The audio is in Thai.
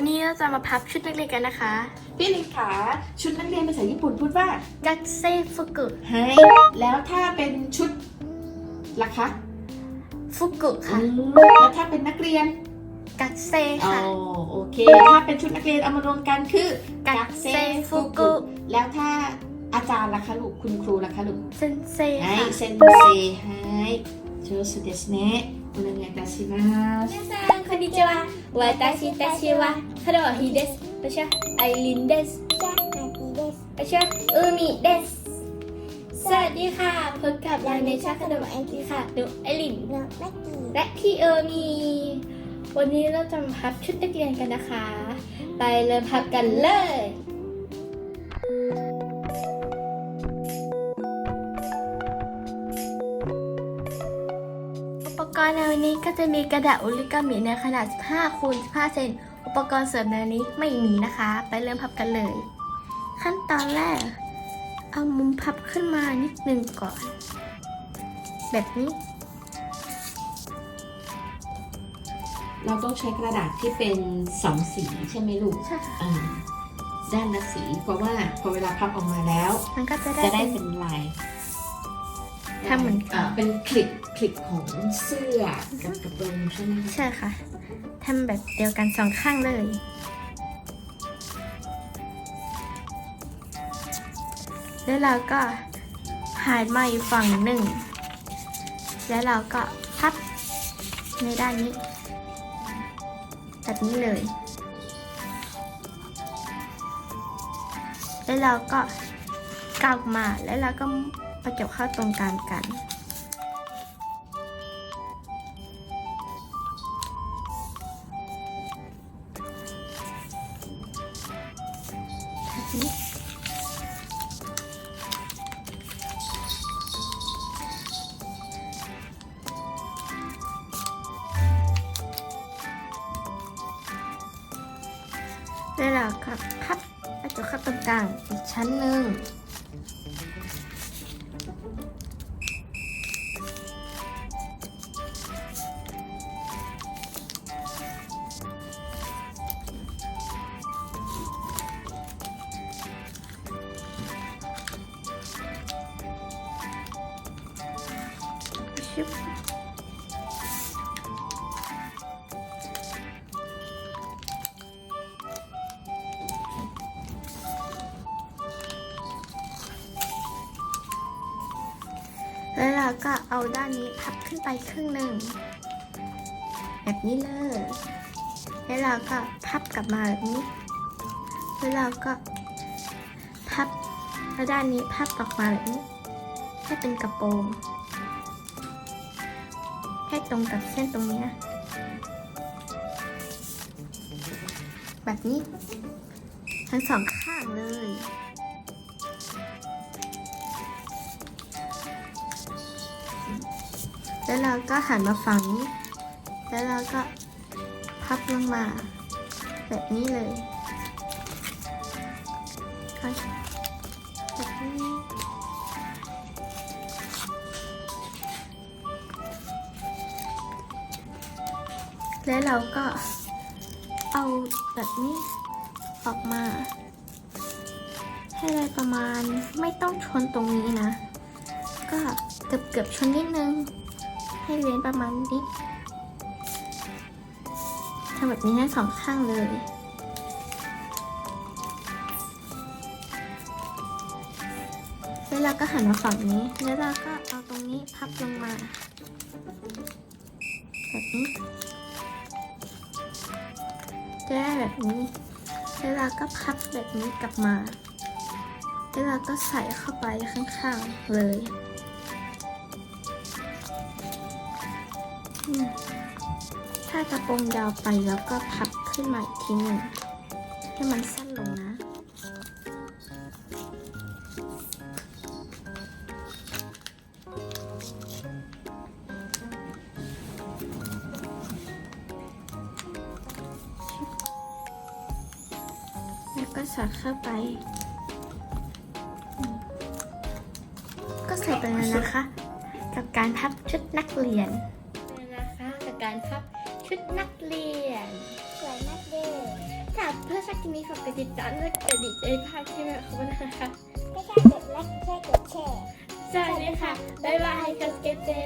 วันนี้เราจะมาพับชุดนักเรียนกันนะคะ พี่ลิงขาชุดนักเรียนภาษาญี่ปุ่นพูดว่า กัตเซฟุกุ ไฮแล้วถ้าเป็นชุดล่ะคะ ฟุกุค่ะ อืมแล้วถ้าเป็นนักเรียน กัตเซ อ๋อ ค่ะ โอเค ถ้าเป็นชุดนักเรียนเอามารวมกันคือ กัตเซฟุกุ แล้วถ้าอาจารย์ล่ะคะลูกคุณครูล่ะคะลูก เซนเซ ไฮ ค่ะ เซนเซไฮโชสุเดสเนะお願いいたします皆さんこんにちは 私たちはハローヒです私はアイリンです私はウミですสวัสดีค่ะพบกับเราในชาขนมแองกี้ค่ะหนูไอลินและพี่เออมี วันนี้เราจะมาพับชุดนักเรียนกันนะคะ ไปเลยพับกันเลย อุปกรณ์ในวันนี้ก็จะมีกระดาษโอริกามิในขนาด 15คูณ15 เซน อุปกรณ์เสริมในวันนี้ไม่มีนะคะ ไปเริ่มพับกันเลย ขั้นตอนแรก เอามุมพับขึ้นมานิดนึงก่อน แบบนี้ เราต้องใช้กระดาษที่เป็นสองสีใช่ไหมลูกใช่ค่ะ อ่าด้านละสีเพราะว่าพอเวลาพับออกมาแล้ว มันก็จะได้จะได้เป็นเป็นลาย ทำเหมือนกันาเป็นคลิปคลิปของเสื้อกับกระโปรงใช่ไหมคะใช่ค่ะทำแบบเดียวกันสองข้างเลย แล้วเราก็หายมาอีกฝั่งหนึ่ง แล้วเราก็พับในด้านนี้แบบนี้เลย แล้วเราก็กลับมาแล้วเราก็ ประจบเข้าตรงกลางกันแบบนี้แล้วเราก็พับกระจกเข้าตรงกลางอีกชั้นหนึ่ง ชึบแล้วเราก็เอาด้านนี้พับขึ้นไปครึ่งหนึ่งแบบนี้เลย แล้วเราก็พับกลับมาแบบนี้ แล้วเราก็พับแล้วด้านนี้พับออกมาแบบนี้ให้เป็นกระโปรง ให้ตรงกับเส้นตรงนี้นะ แบบนี้ ทั้งสองข้างเลย แล้วเราก็หันมาฝั่งนี้ แล้วเราก็พับลงมา แบบนี้เลยค่ แล้วเราก็เอาแบบนี้ออกมา ให้ได้ประมาณไม่ต้องชนตรงนี้นะ ก็เกือบเกือบๆชนนิดนึง ให้เว้นประมาณนี้ทำแบบนี้ทั้งสองข้างเลยแล้วเราก็หันมาฝั่งนี้ แล้วเราก็เอาตรงนี้พับลงมาแบบนี้ จะได้แบบนี้ แล้วเราก็พับแบบนี้กลับมา แล้วเราก็ใส่เข้าไปข้างๆเลยถ้ากระโปรงยาวไปแล้วก็พับขึ้นมาอีกทีหนึ่งให้มันสั้นลงนะ สอดเข้าไปอืมก็ใส่ไปแล้วนะคะ กับการพับชุดนักเรียนนะคะกับการพับชุดนักเรียนสวยมากเลยถ้าคลิปนี้ฝากกดติดตามและกดดิ่งใจพลาดที่ไม่ขอบคุณนะคะไม่ใช่กดไลค์ไม่ใช่กดแชร์สวัสดีค่ะบ๊ายบายกับเกตเต้